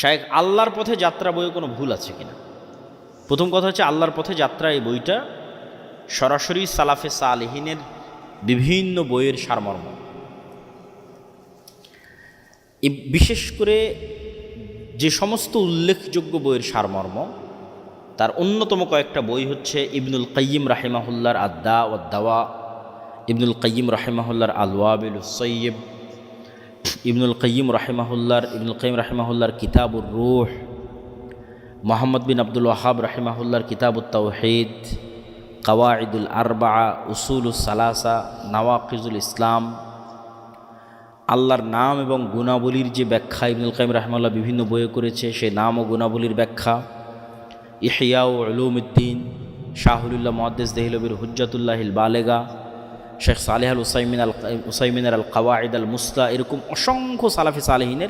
শায়েখ, আল্লাহর পথে যাত্রা বইয়ে কোনো ভুল আছে কিনা? প্রথম কথা হচ্ছে আল্লাহর পথে যাত্রা এই বইটা সরাসরি সালাফে সালেহিনের বিভিন্ন বইয়ের সারমর্ম। বিশেষ করে যে সমস্ত উল্লেখযোগ্য বইয়ের সারমর্ম, তার অন্যতম কয়েকটা বই হচ্ছে ইবনুল কাইয়িম রাহিমাহুল্লার আদ্দা ও দাওয়া, ইবনুল কাইয়িম রাহিমাহুল্লার আলওয়াবিল সৈয়ব ইবনুল কাইয়িম রাহিমাহুল্লার ইবনুল কাইম রাহিমাহুল্লার কিতাবুর রুহ, মোহাম্মদ বিন আব্দুল ওয়াহাব রাহিমাহুল্লার কিতাবুত তাওহিদ কাওয়াইদুল আরবা উসুল সালাসা, নওয়াকিজুল ইসলাম। আল্লাহর নাম এবং গুণাবলীর যে ব্যাখ্যা ইবনুল কাইম রাহমাল্লাহ বিভিন্ন বইয়ে করেছে, সেই নাম ও গুণাবলীর ব্যাখ্যা। ইহিয়া ও উলুমুদ্দিন, শাহুলুল্লাহ মহাদ্দেস দেহলবির হুজ্জাতুল্লাহিল বালেগা শেখ সালেহ আল উসাইমিন আল উসাইমিনের আল কাওয়াইদ আল মুসলা এরকম অসংখ্য সালাফি সালেহিনের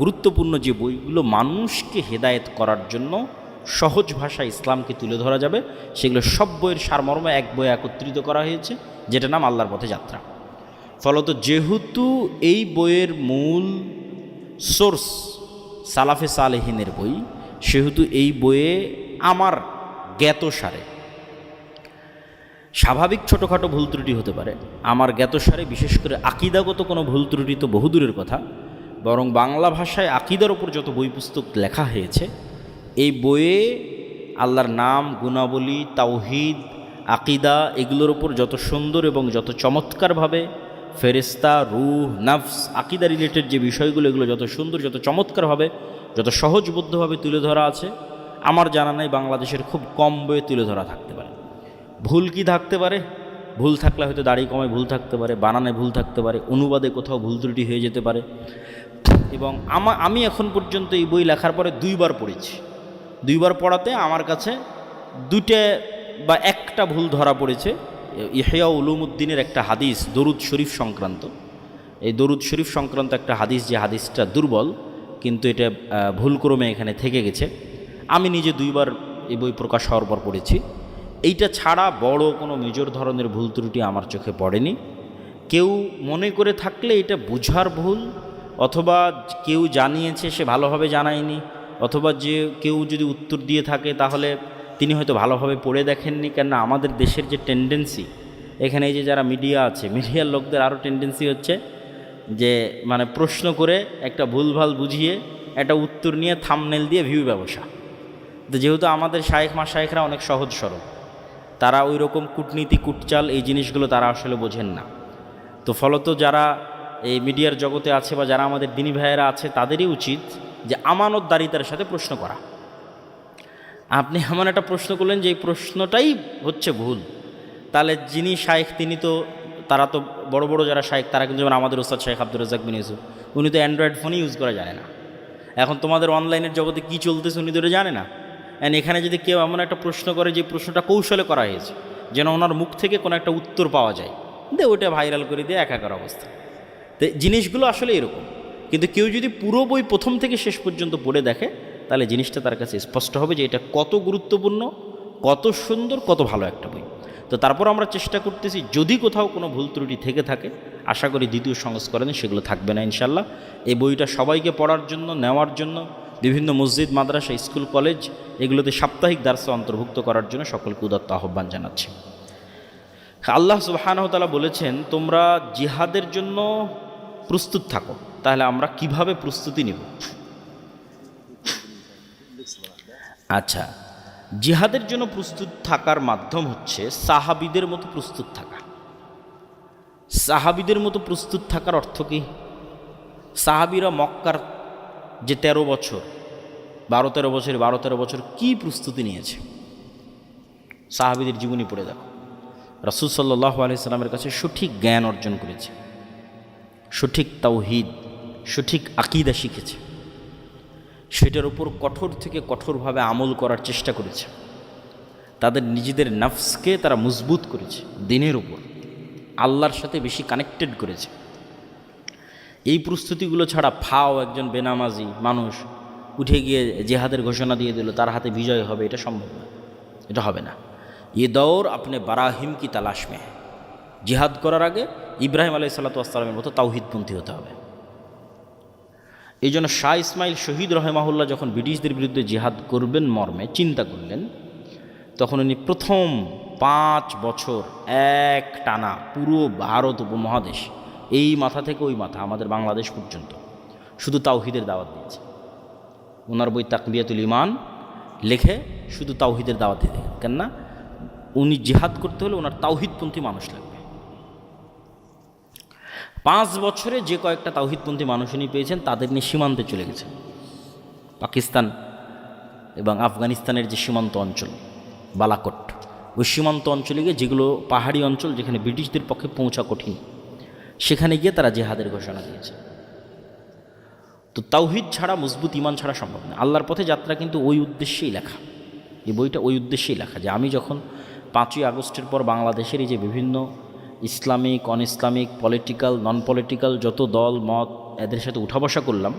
গুরুত্বপূর্ণ যে বইগুলো মানুষকে হেদায়েত করার জন্য সহজ ভাষায় ইসলামকে তুলে ধরা যাবে, সেগুলো সব বইয়ের সারমর্ম এক বই একত্রিত করা হয়েছে যেটা নাম আল্লাহর পথে যাত্রা। ফলত যেহেতু এই বইয়ের মূল সোর্স সালাফে সালেহিনের বই, সেহেতু এই বইয়ে আমার জ্ঞাতসারে স্বাভাবিক ছোটোখাটো ভুল ত্রুটি হতে পারে। আমার জ্ঞাতসারে বিশেষ করে আকিদাগত কোনো ভুল ত্রুটি তো বহুদূরের কথা। বরং বাংলা ভাষায় আকিদার ওপর যত বই পুস্তক লেখা হয়েছে, এই বইয়ে আল্লাহর নাম, গুণাবলী, তাওহিদ, আকিদা এগুলোর ওপর যত সুন্দর এবং যত চমৎকারভাবে ফেরিস্তা রুহ, নাফস, আকিদা রিলেটেড যে বিষয়গুলো, এগুলো যত সুন্দর, যত চমৎকারভাবে, যত সহজবদ্ধভাবে তুলে ধরা আছে, আমার জানা নাই বাংলাদেশের খুব কম বইয়ে তুলে ধরা থাকতে পারে। ভুল কি থাকতে পারে? ভুল থাকলে হয়তো দাড়ি কমে ভুল থাকতে পারে, বানানে ভুল থাকতে পারে, অনুবাদে কোথাও ভুল ত্রুটি হয়ে যেতে পারে। এবং আমা, আমি এখন পর্যন্ত এই বই লেখার পরে দুইবার পড়েছি। দুইবার পড়াতে আমার কাছে দুইটা বা একটা ভুল ধরা পড়েছে। ইহিয়া উলুমুদ্দিনের একটা হাদিস, দরুদ শরীফ সংক্রান্ত। এই দরুদ শরীফ সংক্রান্ত একটা হাদিস, যে হাদিসটা দুর্বল, কিন্তু এটা ভুলক্রমে এখানে থেকে গেছে। আমি নিজে দুইবার এই বই প্রকাশ হওয়ার পর পড়েছি। এইটা ছাড়া বড় কোনো মেজর ধরনের ভুল ত্রুটি আমার চোখে পড়েনি। কেউ মনে করে থাকলে এটা বুঝার ভুল, অথবা কেউ জানিয়েছে সে ভালোভাবে জানায়নি, অথবা যে কেউ যদি উত্তর দিয়ে থাকে তাহলে তিনি হয়তো ভালোভাবে পড়ে দেখেননি, কেননা আমাদের দেশের যে টেন্ডেন্সি এখানে এই যে যারা মিডিয়া আছে মিডিয়ার লোকদের আরও টেন্ডেন্সি হচ্ছে যে মানে প্রশ্ন করে একটা ভুলভাল বুঝিয়ে, একটা উত্তর নিয়ে থামনেল দিয়ে ভিউ ব্যবসা। তো যেহেতু আমাদের শায়েখ মা শায়েখরা অনেক সহজ সরল। তারা ওই রকম কূটনীতি, কুটচাল, এই জিনিসগুলো তারা আসলে বোঝেন না। তো ফলত যারা এই মিডিয়ার জগতে আছে বা যারা আমাদের দিনী ভাইয়েরা আছে, তাদেরই উচিত যে আমানতদারিতার সাথে প্রশ্ন করা। আপনি এমন একটা প্রশ্ন করলেন যে এই প্রশ্নটাই হচ্ছে ভুল। তাহলে যিনি শায়েখ, তিনি তো, তারা তো বড় বড় যারা শায়েখ, তারা কিন্তু যেমন আমাদের ওস্তাদ শাহেখ আব্দুর রাজাক বিন ইউসুফ, উনি তো অ্যান্ড্রয়েড ফোনই ইউজ করা জানে না। এখন তোমাদের অনলাইনের জগতে কী চলতেছে উনি তো জানে না। অ্যান্ড এখানে যদি কেউ এমন একটা প্রশ্ন করে যে প্রশ্নটা কৌশলে করা হয়েছে, যেন ওনার মুখ থেকে কোনো একটা উত্তর পাওয়া যায়, দে ওটা ভাইরাল করে দিয়ে, একাকার অবস্থা। তো জিনিসগুলো আসলে এরকম। কিন্তু কেউ যদি পুরো বই প্রথম থেকে শেষ পর্যন্ত পড়ে দেখে, তাহলে জিনিসটা তার কাছে স্পষ্ট হবে যে এটা কত গুরুত্বপূর্ণ, কত সুন্দর, কত ভালো একটা বই। তো তারপর আমরা চেষ্টা করতেছি, যদি কোথাও কোনো ভুল ত্রুটি থেকে থাকে, আশা করি দ্বিতীয় সংস্করণে সেগুলো থাকবে না ইনশাল্লাহ এই বইটা সবাইকে পড়ার জন্য, নেওয়ার জন্য বিভিন্ন মসজিদ, মাদ্রাসা, স্কুল, কলেজ এগুলোতে সাপ্তাহিক দার্সে অন্তর্ভুক্ত করার জন্য সকলকে উদাত্ত আহ্বান জানাচ্ছি। আল্লাহ সুবাহানহতালা বলেছেন, তোমরা জিহাদের জন্য প্রস্তুত থাকো, তাহলে আমরা কীভাবে প্রস্তুতি নিব? আচ্ছা জিহাদের জন্য প্রস্তুত থাকার মাধ্যম হচ্ছে সাহাবিদের মতো প্রস্তুত থাকা। সাহাবিদের মতো প্রস্তুত থাকার অর্থ কি? সাহাবিরা মক্কার যে ১৩ বছর, বারো তেরো বছর, বারো তেরো বছর কী প্রস্তুতি নিয়েছে? সাহাবিদের জীবনী পড়ে দেখো। রাসুল সাল্লাহ আলাইসাল্লামের কাছে সঠিক জ্ঞান অর্জন করেছে, সঠিক তাওহিদ, সঠিক আকিদা শিখেছে। সেটার উপর কঠোর থেকে কঠোরভাবে আমল করার চেষ্টা করেছে। তাদের নিজেদের নফসকে তারা মজবুত করেছে, দিনের উপর। আল্লাহর সাথে বেশি কানেক্টেড করেছে। এই প্রস্তুতিগুলো ছাড়া ফাও একজন বেনামাজি মানুষ উঠে গিয়ে জেহাদের ঘোষণা দিয়ে দিল তার হাতে বিজয় হবে এটা সম্ভব না এটা হবে না ये दौर अपने বারাহিম কি তালাশ মে है। জিহাদ করার আগে ইব্রাহিম আলাই সাল্লাতামের মতো তাওহিদপন্থী হতে হবে এই জন্য শাহ ইসমাইল শহীদ রহেমাহুল্লাহ যখন ব্রিটিশদের বিরুদ্ধে জিহাদ করবেন মর্মে চিন্তা করলেন তখন উনি প্রথম পাঁচ বছর এক টানা পুরো ভারত উপমহাদেশ এই মাথা থেকে ওই মাথা আমাদের বাংলাদেশ পর্যন্ত। শুধু তাওহিদের দাওয়াত দিয়েছে। ওনার বই তাকবিয়াতুল ইমান লেখে শুধু তাওহিদের দাওয়াত দিয়ে দেখেন কেননা উনি জিহাদ করতে হলে ওনার তাওহিদপন্থী মানুষ লাগবে। পাঁচ বছরে যে কয়েকটা তাওহিদপন্থী মানুষ উনি পেয়েছেন, তাদের নিয়ে সীমান্তে চলে গেছেন। পাকিস্তান এবং আফগানিস্তানের যে সীমান্ত অঞ্চল, বালাকোট, ওই সীমান্ত অঞ্চলে গিয়ে যেগুলো পাহাড়ি অঞ্চল যেখানে ব্রিটিশদের পক্ষে পৌঁছা কঠিন। সেখানে গিয়ে তারা জেহাদের ঘোষণা দিয়েছে। তো তাওহিদ ছাড়া, মজবুত ইমান ছাড়া সম্ভব না। আল্লাহর পথে যাত্রা কিন্তু ওই উদ্দেশ্যেই লেখা। এই বইটা ওই উদ্দেশ্যেই লেখা যে আমি যখন পাঁচই আগস্টের পর বাংলাদেশের এই যে বিভিন্ন Islamic on Islamic political non political যত দল, মত এদের সাথে উঠা বসা করলাম,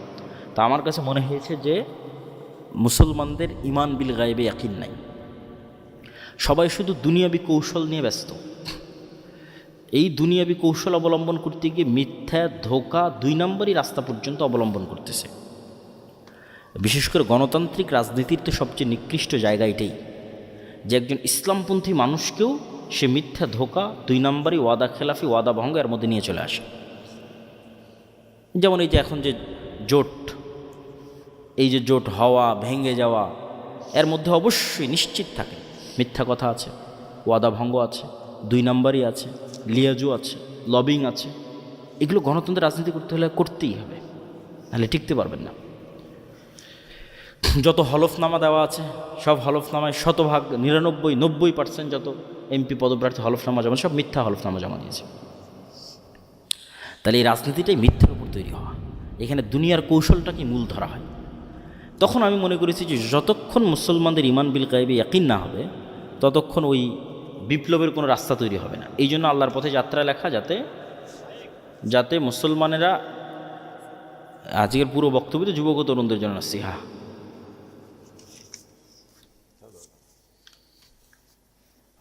তা আমার কাছে মনে হয়েছে যে মুসলমানদের ইমান বিল গায়েবে একই নাই। সবাই শুধু দুনিয়াবি কৌশল নিয়ে ব্যস্ত। এই দুনিয়াবি কৌশল অবলম্বন করতে গিয়ে মিথ্যা, ধোকা দুই নম্বরই রাস্তা পর্যন্ত অবলম্বন করতেছে। বিশেষ করে গণতান্ত্রিক রাজনীতির তো সবচেয়ে নিকৃষ্ট জায়গা এটাই। যে একজন ইসলামপন্থী মানুষকেও সে মিথ্যা, ধোকা দুই নম্বরই ওয়াদা খেলাফি, ওয়াদা ভঙ্গ এর মধ্যে নিয়ে চলে আসে। যেমন এই যে এখন যে জোট, এই যে জোট হওয়া, ভেঙে যাওয়া, এর মধ্যে অবশ্যই নিশ্চিত থাকে। মিথ্যা কথা আছে, ওয়াদা ভঙ্গ আছে, দুই নাম্বারই আছে। লিয়াজু আছে, লবিং আছে, এগুলো গণতন্ত্রের রাজনীতি করতে হলে করতেই হবে, নাহলে টিকতে পারবেন না। যত হলফনামা দেওয়া আছে, সব হলফনামায় শতভাগ, নিরানব্বই, নব্বই পার্সেন্ট যত এমপি পদপ্রার্থী হলফনামা জমা, সব মিথ্যা হলফনামা জমা দিয়েছে। তাহলে এই রাজনীতিটাই মিথ্যের উপর তৈরি হওয়া। এখানে দুনিয়ার কৌশলটাকে মূল ধরা হয়। তখন আমি মনে করেছি যে যতক্ষণ মুসলমানদের ইমান বিল কায়েবে ইয়াকিন না হবে, ততক্ষণ ওই বিপ্লবের কোনো রাস্তা তৈরি হবে না। এই জন্য আল্লাহর পথে যাত্রা লেখা যাতে যাতে মুসলমানেরা, আজকের পুরো বক্তব্য যুবক তরুণদের জন্য সিহা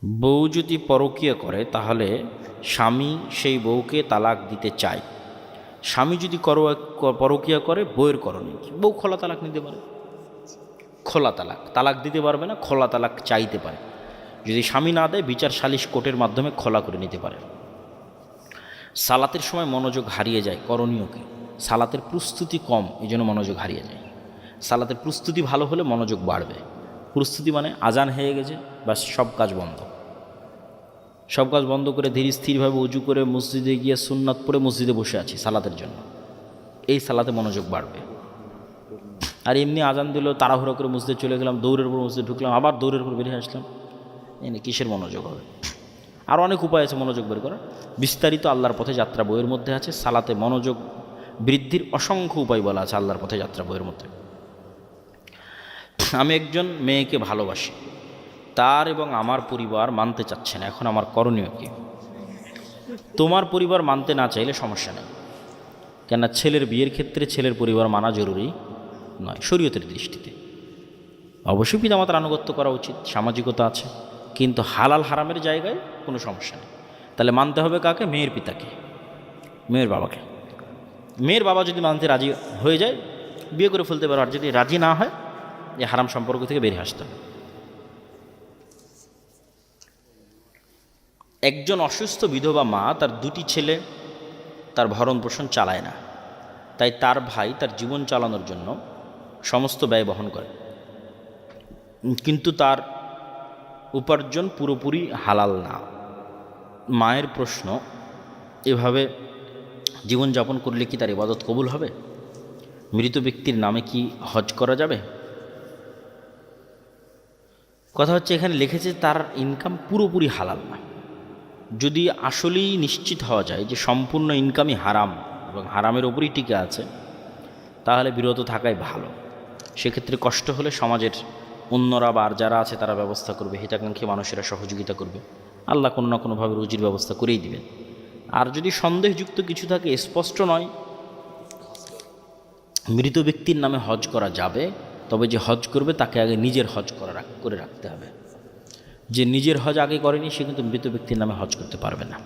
বউ যদি পরকীয়া করে, তাহলে স্বামী সেই বউকে তালাক দিতে চায়। স্বামী যদি পরকীয়া করে, বউয়ের করণীয় কি? বউ খোলা তালাক নিতে পারে। খোলা তালাক। তালাক দিতে পারবে না, খোলা তালাক চাইতে পারে। যদি স্বামী না দেয়, বিচার সালিশ কোর্টের মাধ্যমে খোলা করে নিতে পারে। সালাতের সময় মনোযোগ হারিয়ে যায় করণীয় কি সালাতের প্রস্তুতি কম এই জন্য মনোযোগ হারিয়ে যায়। সালাতের প্রস্তুতি ভালো হলে মনোযোগ বাড়বে। প্রস্তুতি মানে আজান হয়ে গেছে বা সব কাজ বন্ধ। সব কাজ বন্ধ করে ধীরে স্থিরভাবে উজু করে মসজিদে গিয়ে সুন্নাত পরে মসজিদে বসে আছি সালাতের জন্য। এই সালাতে মনোযোগ বাড়বে। আর এমনি আজান দিল, তাড়াহুড়ো করে মসজিদে চলে গেলাম, দৌড়ের উপর মসজিদে ঢুকলাম, আবার দৌড়ের উপর বেরিয়ে আসলাম। এনে কিসের মনোযোগ হবে? আর অনেক উপায় আছে মনোযোগ বের করার। বিস্তারিত আল্লাহর পথে যাত্রা বইয়ের মধ্যে আছে। সালাতে মনোযোগ বৃদ্ধির অসংখ্য উপায় বলা আছে আল্লাহর পথে যাত্রা বইয়ের মধ্যে। আমি একজন মেয়েকে ভালোবাসি। তার এবং আমার পরিবার মানতে চাচ্ছে না। এখন আমার করণীয় কি? তোমার পরিবার মানতে না চাইলে সমস্যা নেই। কেননা ছেলের বিয়ের ক্ষেত্রে ছেলের পরিবার মানা জরুরি নয়, শরীয়তের দৃষ্টিতে। অবশ্যই পিতামাতার আনুগত্য করা উচিত। সামাজিকতা আছে। কিন্তু হালাল হারামের জায়গায় কোনো সমস্যা নেই। তাহলে মানতে হবে কাকে? মেয়ের পিতাকে। মেয়ের বাবাকে। মেয়ের বাবা যদি মানতে রাজি হয়ে যায়, বিয়ে করে ফেলতে পারো। আর যদি রাজি না হয়, এই হারাম সম্পর্ক থেকে বেরিয়ে আসতে হবে। একজন অসুস্থ বিধবা মা তার দুটি ছেলে তার ভরণ পোষণ চালায় না। তাই তার ভাই তার জীবন চালানোর জন্য সমস্ত ব্যয় বহন করে। কিন্তু তার উপার্জন পুরোপুরি হালাল না। মায়ের প্রশ্ন, এভাবে জীবনযাপন করলে কি তার ইবাদত কবুল হবে? মৃত ব্যক্তির নামে কি হজ করা যাবে? কথা হচ্ছে এখানে লিখেছে তার ইনকাম পুরোপুরি হালাল না। যদি আসলেই নিশ্চিত হওয়া যায় যে সম্পূর্ণ ইনকামই হারাম এবং হারামের ওপরই টিকে আছে, তাহলে বিরত থাকাই ভালো। সেক্ষেত্রে কষ্ট হলে সমাজের অন্যরা বা যারা আছে তারা ব্যবস্থা করবে, হিতাকাঙ্ক্ষী মানুষেরা সহযোগিতা করবে। আল্লাহ কোনো না কোনোভাবে রুজির ব্যবস্থা করেই দিবেন। আর যদি সন্দেহযুক্ত কিছু থাকে, স্পষ্ট নয়, মৃত ব্যক্তির নামে হজ করা যাবে, তবে যে হজ করবে তাকে আগে নিজের হজ করা করে রাখতে হবে। যে নিজের হজ আগে করেনি, সে কিন্তু মৃত ব্যক্তির নামে হজ করতে পারবে না।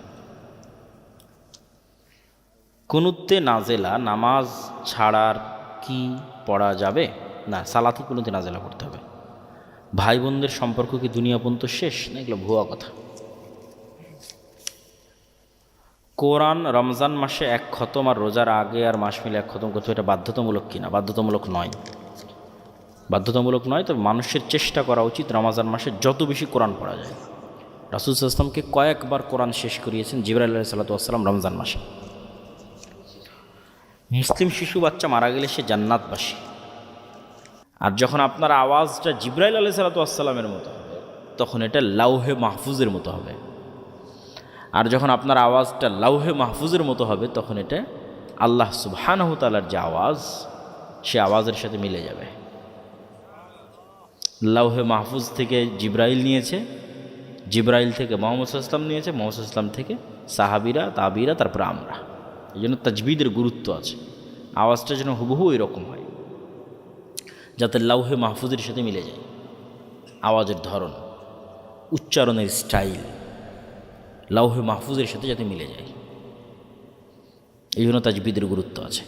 কুনুত্তে নাজেলা, নামাজ ছাড়ার কি পড়া যাবে? না, সালাতি কোনোদিন নাজেলা করতে হবে। ভাই বোনদের সম্পর্ক কি দুনিয়া পর্যন্ত শেষ? না, এগুলো ভুয়া কথা। কোরআন রমজান মাসে এক খতম আর রোজার আগে আর মাস মিলে এক খতম করতে এটা বাধ্যতামূলক কিনা বাধ্যতামূলক নয়। বাধ্যতামূলক নয়, তবে মানুষের চেষ্টা করা উচিত রমাজান মাসে যত বেশি কোরআন পড়া যায়। রাসুল ইসলামকে কয়েকবার কোরআন শেষ করিয়েছেন জিবরাল সাল্লাতাম রমজান মাসে। মুসলিম শিশু বাচ্চা মারা গেলে সে জান্নাতবাসী। আর যখন আপনার আওয়াজটা জিব্রাইল আলাই সালাতামের মতো হবে, তখন এটা লাউহে মাহফুজের মতো হবে। আর যখন আপনার আওয়াজটা লাউহে মাহফুজের মতো হবে, তখন এটা আল্লাহ সুবহানাহু তালার যে আওয়াজ, সে আওয়াজের সাথে মিলে যাবে। লাউহে মাহফুজ থেকে জিব্রাইল নিয়েছে, জিব্রাইল থেকে মোহাম্মদ ইসলাম নিয়েছে, মোহাম্মদ ইসলাম থেকে সাহাবিরা, তাবিরা, তারপরে আমরা। এই জন্য তাজবিদের গুরুত্ব আছে। আওয়াজটা যেন হুবহু এরকম হয়। যাতে লাউহে মাহফুজের সাথে মিলে যায়। আওয়াজের ধরন, উচ্চারণের স্টাইল, লাউহে মাহফুজের সাথে যাতে মিলে যায়। এই জন্য তাজবিদের গুরুত্ব আছে।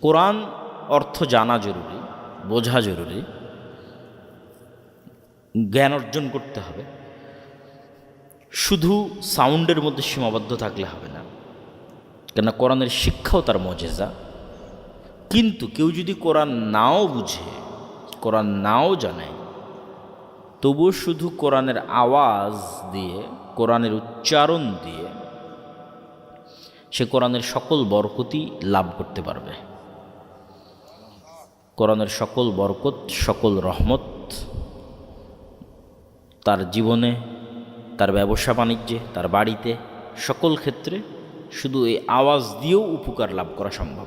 কোরআন অর্থ জানা জরুরি, বোঝা জরুরি। জ্ঞান অর্জন করতে হবে। শুধু সাউন্ডের মধ্যে সীমাবদ্ধ থাকলে হবে না কেন কোরআনের শিক্ষাও তার মজেজা। কিন্তু কেউ যদি কোরআন নাও বুঝে কোরআন নাও জানে তবুও শুধু কোরআনের আওয়াজ দিয়ে, কোরআনের উচ্চারণ দিয়ে সে কোরআনের সকল বরকতি লাভ করতে পারবে। কোরআনের সকল বরকত, সকল রহমত তার জীবনে, তার ব্যবসা বাণিজ্যে, তার বাড়িতে, সকল ক্ষেত্রে শুধু এই আওয়াজ দিয়েও উপকার লাভ করা সম্ভব।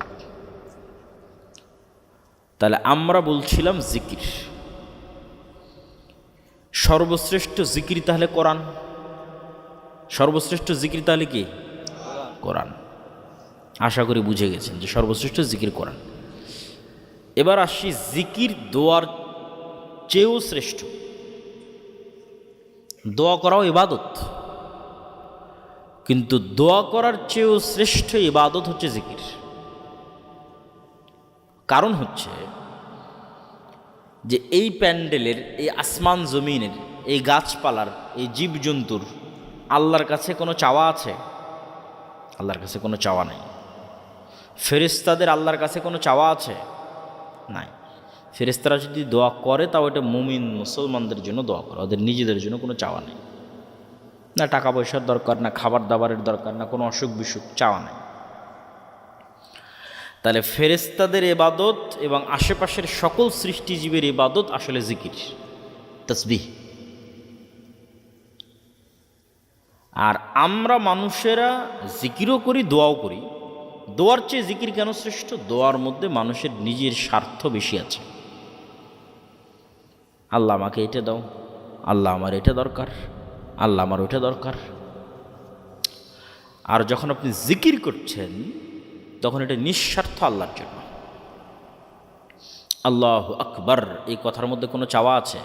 তাহলে আমরা বলছিলাম জিকির। সর্বশ্রেষ্ঠ জিকির তাহলে কোরআন। সর্বশ্রেষ্ঠ জিকির তাহলে কি? কোরআন। আশা করি বুঝে গেছেন যে সর্বশ্রেষ্ঠ জিকির কোরআন। এবার আসি জিকির দোয়ার চেয়েও শ্রেষ্ঠ। দোয়া করাও ইবাদত। কিন্তু দোয়া করার চেয়েও শ্রেষ্ঠ ইবাদত হচ্ছে জিকির। কারণ হচ্ছে যে এই প্যান্ডেলের, এই আসমান জমিনের, এই গাছপালার, এই জীবজন্তুর আল্লাহর কাছে কোনো চাওয়া আছে? আল্লাহর কাছে কোনো চাওয়া নেই। ফেরেস্তাদের আল্লাহর কাছে কোনো চাওয়া আছে? নাই। ফেরেস্তারা যদি দোয়া করে, তাও এটা মুমিন মুসলমানদের জন্য দোয়া করে। ওদের নিজেদের জন্য কোনো চাওয়া নেই। না টাকা পয়সার দরকার, না খাবার দাবারের দরকার, না কোনো অসুখ বিসুখ চাওয়া নেই। তাহলে ফেরেস্তাদের এবাদত এবং আশেপাশের সকল সৃষ্টিজীবের এবাদত আসলে জিকির, তসবিহ। আর আমরা মানুষেরা জিকিরও করি, দোয়াও করি। দোয়ার চেয়ে জিকির কেন শ্রেষ্ঠ? দোয়ার মধ্যে মানুষের নিজের স্বার্থ বেশি আছে। আল্লাহ আমাকে এটা দাও, আল্লাহ আমার এটা দরকার, আল্লাহ আমার ওইটা দরকার। আর যখন আপনি জিকির করছেন, তখন এটা নিঃস্বার্থ আল্লাহর জন্য। আল্লাহ আকবর, এই কথার মধ্যে কোনো চাওয়া আছে?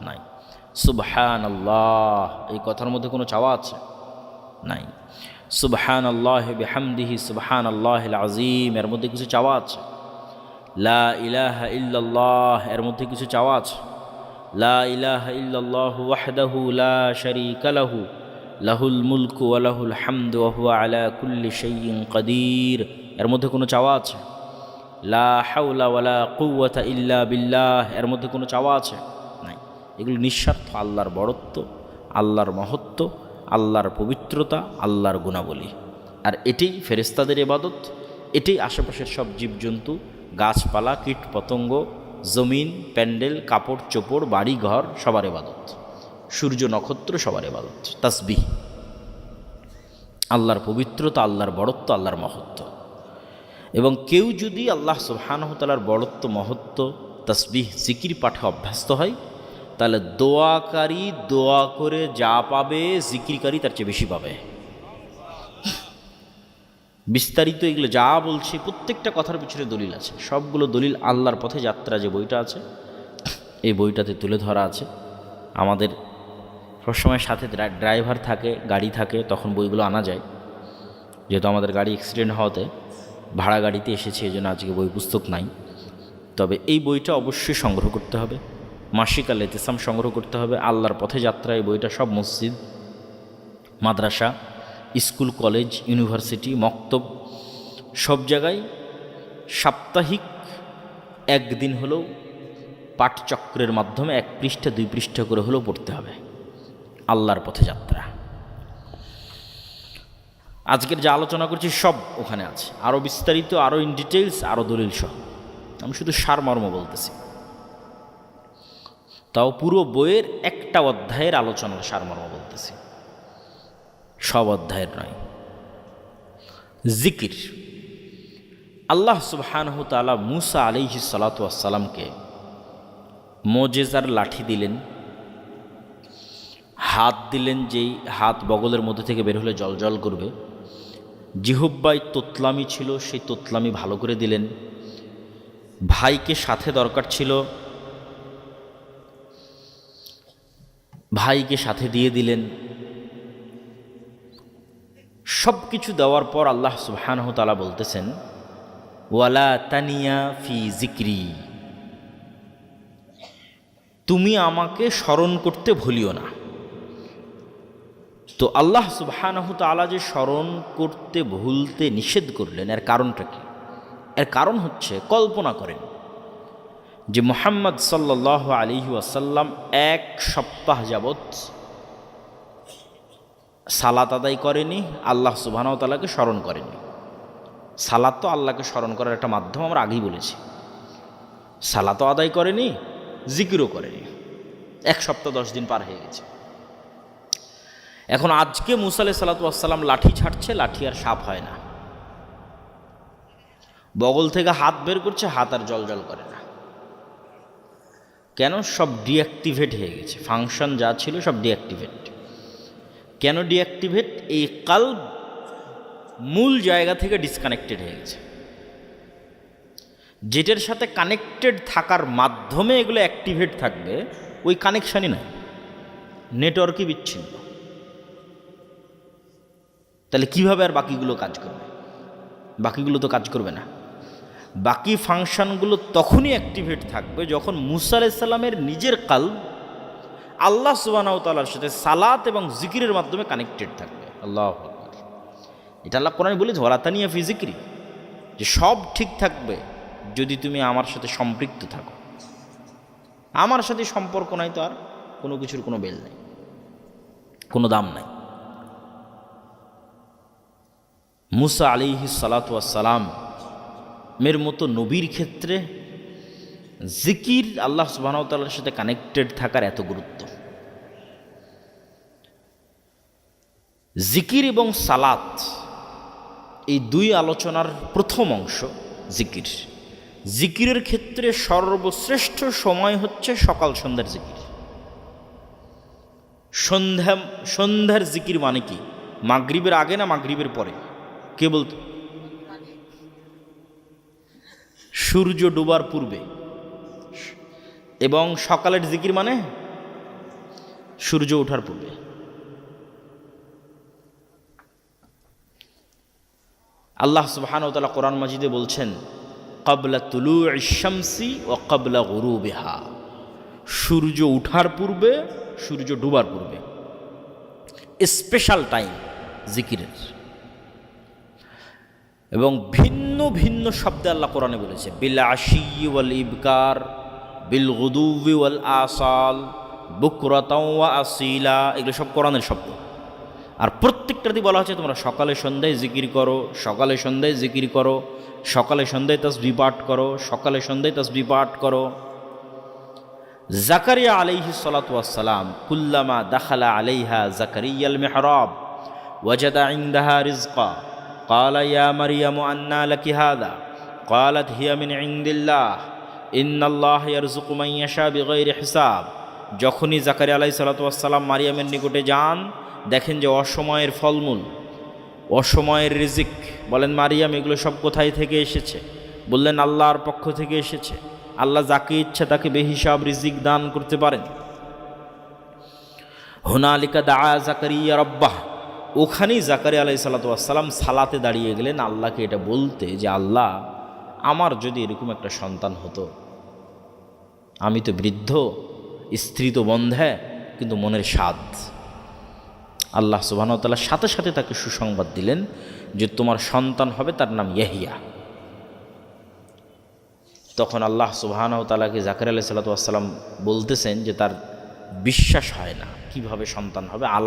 নাই। সুবহান আল্লাহ এই কথার মধ্যে কোনো চাওয়া আছে? নাই। সুবহান আল্লাহ বেহামদিহি সুবহান আল্লাহ আজিম এর মধ্যে কিছু চাওয়া আছে? লা ইলাহা ইল্লাল্লাহ, এর মধ্যে কিছু চাওয়া আছে? লা ইলাহা ইল্লাল্লাহ ওয়াহদাহু লা শারীকা লাহু, লাহুল মুলকু ওয়া লাহুল হামদু ওয়া হুয়া আলা কুল্লি শাইইন কাদির। এর মধ্যে কোনো চাওয়া আছে? লা হাওলা ওয়ালা কুওয়াতা ইল্লা বিল্লাহ, এর মধ্যে কোনো চাওয়া আছে? নাই। এগুলো নিঃস্বার্থ, আল্লাহর বড়ত্ব, আল্লাহর মহত্ব, আল্লাহর পবিত্রতা, আল্লাহর গুণাবলী। আর এটাই ফেরেস্তাদের এবাদত এটাই আশেপাশের সব জীবজন্তু, গাছপালা কীট পতঙ্গ জমিন, প্যান্ডেল, কাপড়, চোপড়, বাড়ি, ঘর, সবার এবাদত সূর্য, নক্ষত্র, সবার এবাদত তাসবিহ। আল্লাহর পবিত্রতা, আল্লাহর বড়ত্ব, আল্লাহর মহত্ব। এবং কেউ যদি আল্লাহ সুবহানহতালার বড়ত্ব, মহত্ব, তসবিহ, জিকির পাঠে অভ্যস্ত হয়, তাহলে দোয়াকারী দোয়া করে যা পাবে, জিকিরকারী তার চেয়ে বেশি পাবে। বিস্তারিত এগুলো যা বলছি, প্রত্যেকটা কথার পিছনে দলিল আছে। সবগুলো দলিল আল্লাহর পথে যাত্রা যে বইটা আছে, এই বইটাতে তুলে ধরা আছে। আমাদের সবসময় সাথে ড্রাইভার থাকে, গাড়ি থাকে, তখন বইগুলো আনা যায়। যেহেতু আমাদের গাড়ি অ্যাক্সিডেন্ট হওয়াতে ভাড়া গাড়িতে এসেছে এই জন্য আজকে বই পুস্তক নাই। তবে এই বইটা অবশ্যই সংগ্রহ করতে হবে। মাসিক আল সংগ্রহ করতে হবে। আল্লাহর পথে যাত্রা, এই বইটা সব মসজিদ, মাদ্রাসা, স্কুল, কলেজ, ইউনিভার্সিটি, মক্তব, সব জায়গায় সাপ্তাহিক একদিন হলেও পাঠচক্রের মাধ্যমে এক পৃষ্ঠা, দুই পৃষ্ঠা করে হলেও পড়তে হবে। আল্লাহর পথে যাত্রা। আজকের যা আলোচনা করছি সব ওখানে আছে। আরও বিস্তারিত আরও ইন ডিটেলস আরও দলিল সহ। আমি শুধু সারমর্ম বলতেছি। তাও পুরো বইয়ের একটা অধ্যায়ের আলোচনার সারমর্ম বলতেছি। সব অধ্যায়ের নয়। জিকির। আল্লাহ সুবহানহ তালা মুসা আলিহি সালাতামকে মোজেজার লাঠি দিলেন। হাত দিলেন যেই হাত বগলের মধ্যে থেকে বের হলে জল জল করবে। জিহুব্বাই তোতলামি ছিল, সেই তোতলামি ভালো করে দিলেন। ভাইকে সাথে দরকার ছিল। ভাইকে সাথে দিয়ে দিলেন। সব কিছু দেওয়ার পর আল্লাহ সুবহানহ তালা বলতেছেন, ওয়ালা তানিয়া ফি জিক্রি তুমি আমাকে স্মরণ করতে ভুলিও না। তো আল্লাহ সুবহানহ তালা যে স্মরণ করতে ভুলতে নিষেধ করলেন, এর কারণটা কি? এর কারণ হচ্ছে কল্পনা করেন যে মোহাম্মদ সাল্লাহ আলী আসাল্লাম এক সপ্তাহ যাবৎ সালাত আদায় করেনি, আল্লাহ সুবাহতালাকে স্মরণ করেনি সালাত তো আল্লাহকে স্মরণ করার একটা মাধ্যম আমরা আগেই বলেছি। সালাতও আদায় করেনি, জিকিরও করেনি। এক সপ্তাহ দশ দিন পার হয়ে গেছে। এখন আজকে মুসালে সালাতাম লাঠি ছাড়ছে, লাঠি আর সাপ হয় না। বগল থেকে হাত বের করছে, হাত আর জল জল করে না। কেন? সব ডিঅ্যাক্টিভেট হয়ে গেছে। ফাংশন যা ছিল সব ডিঅ্যাক্টিভেট। কেন ডিঅ্যাক্টিভেট? এই কাল মূল জায়গা থেকে ডিসকানেক্টেড হয়ে গেছে। যেটার সাথে কানেক্টেড থাকার মাধ্যমে এগুলো অ্যাক্টিভেট থাকবে, ওই কানেকশানই নাই নেটওয়ার্কই বিচ্ছিন্ন। তাহলে কীভাবে আর বাকিগুলো কাজ করবে? বাকিগুলো তো কাজ করবে না। বাকি ফাংশনগুলো তখনই অ্যাক্টিভেট থাকবে যখন মুসা আলাইসাল্লামের নিজের কাল আল্লাহ সুবাহতালার সাথে সালাত এবং জিকিরের মাধ্যমে কানেক্টেড থাকবে। আল্লাহ এটা আল্লাহ কোরআন বলেছে ওরাতানিয়া ফি জিকিরি। যে সব ঠিক থাকবে যদি তুমি আমার সাথে সম্পৃক্ত থাকো। আমার সাথে সম্পর্ক নাই তো আর কোনো কিছুর কোনো বেল নেই, কোনো দাম নাই। মুসা আলিহি সালাতাম মের মতো নবীর ক্ষেত্রে জিকির আল্লাহ সুবাহতাল্লার সাথে কানেক্টেড থাকার এত গুরুত্ব। জিকির এবং সালাত এই দুই আলোচনার প্রথম অংশ জিকির। জিকিরের ক্ষেত্রে সর্বশ্রেষ্ঠ সময় হচ্ছে সকাল সন্ধ্যার জিকির। সন্ধ্যা সন্ধ্যার জিকির মানে কি? মাগরিবের আগে না মাগরিবের পরে? কে বলতো? সূর্য ডুবার পূর্বে। এবং সকালের জিকির মানে সূর্য ওঠার পূর্বে। আল্লাহ সুবহান ও তালা কোরআন মাজিদে বলছেন, কবলা তুলু ইশামসি ও কবলা গরু বেহা সূর্য উঠার পূর্বে, সূর্য ডুবার পূর্বে। স্পেশাল টাইম জিকিরের। এবং ভিন্ন ভিন্ন শব্দে আল্লাহ কোরআনে বলেছে, বিল আশি ওয়াল ইবকার, বিল গুদুবি ওয়াল আসাল বুকরাতাওয়া আসিলা, এগুলো সব কোরআনের শব্দ। আর প্রত্যেকটাতেই বলা হচ্ছে, তোমরা সকালে সন্ধ্যায় জিকির করো, সকালে সন্ধ্যায় জিকির করো, সকালে সন্ধ্যায় তসবি পাঠ করো, সকালে সন্ধ্যায় তসবি পাঠ করো। জাকারিয়া আলাইহি সালাতাম কুল্লামা দাখালা আলাইহা জাকারিয়াল মেহরাব, ওয়াজাদা ইন্দাহা রিজকা। قال يا مريم أنى لك هذا قالت هي من عند الله إن الله يرزق من يشاء بغير حساب যখনই জাকারিয়া আলাই সালাতাম মারিয়ামের নিকটে যান দেখেন যে অসময়ের ফলমূল অসময়ের রিজিক বলেন মারিয়াম এগুলো সব কোথায় থেকে এসেছে বললেন আল্লাহর পক্ষ থেকে এসেছে আল্লাহ যাকে ইচ্ছে তাকে বেহিসাব রিজিক দান করতে পারেন হুনালিকা দা জাকারিয়া রব্বাহ ওখানেই জাকারিয়া আলাই সাল্লাতাম সালাতে দাঁড়িয়ে গেলেন আল্লাহকে এটা বলতে যে, আল্লাহ, আমার যদি এরকম একটা সন্তান হতো, আমি তো বৃদ্ধ, স্ত্রী তো বন্ধে কিন্তু মনের স্বাদ। আল্লাহ সুবাহতাল্লাহ সাথে সাথে তাকে সুসংবাদ দিলেন যে, তোমার সন্তান হবে তার নাম ইয়াহিয়া। তখন আল্লাহ সুবাহানাও তালাকে জাকির আলাহ সাল্লাতাম বলতেছেন যে, তার বিশ্বাস হয় না কীভাবে সন্তান হবে